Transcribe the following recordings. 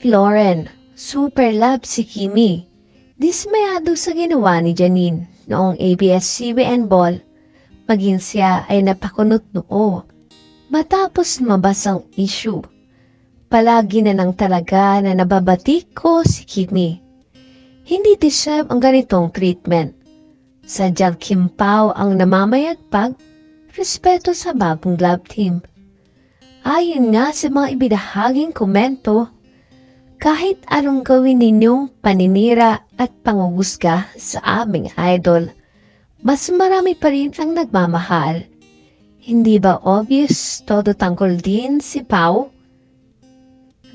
Lauren, super love si Kimi. Dismayado sa ginawa ni Janine noong ABS-CBN Ball, maging siya ay napakunot noo. Matapos mabas ang issue, palagi na lang talaga na nababatik ko si Kimi. Hindi deserve ang ganitong treatment. Sadyang Kim Pao ang namamayagpag, respeto sa bagong love team. Ayon nga sa mga ibinahaging komento, kahit anong gawin ninyong paninira at pangungusga sa aming idol, mas marami pa rin ang nagmamahal. Hindi ba obvious todo tangkol din si Pau?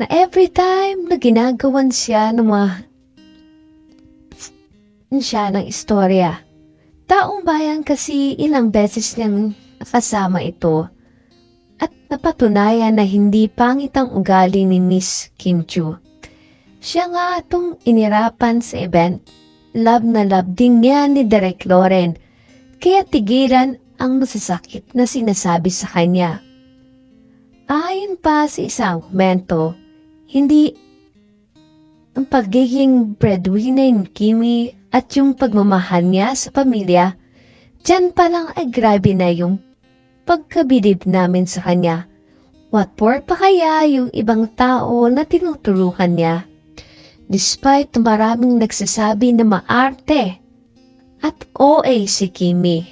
Na every time na ginagawan siya ng mga siya ng istorya. Taong bayan kasi ilang beses niyang nakasama ito at napatunayan na hindi pangit ang ugali ni Miss Kim Chu. Siya nga itong inirapan sa event. Love na love din niya ni Derek Loren. Kaya tigilan ang masasakit na sinasabi sa kanya. Ayon pa sa isang komento, hindi ang pagiging breadwinner ni Kimi at yung pagmamahal niya sa pamilya, dyan pa lang ay grabe na yung pagkabilib namin sa kanya. What for pa kaya yung ibang tao na tinutulungan niya? Despite maraming nagsasabi na maarte at OA si Kimi.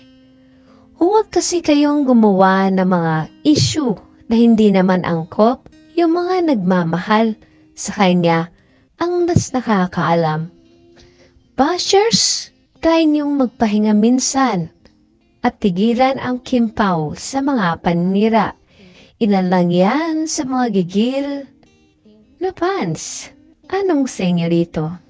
Huwag kasi kayong gumawa ng mga issue na hindi naman angkop yung mga nagmamahal sa kanya ang mas nakakaalam. Bashers, try niyong magpahinga minsan at tigilan ang Kim Pao sa mga panira. Ilan lang yan sa mga gigil na fans. Anong senyorito?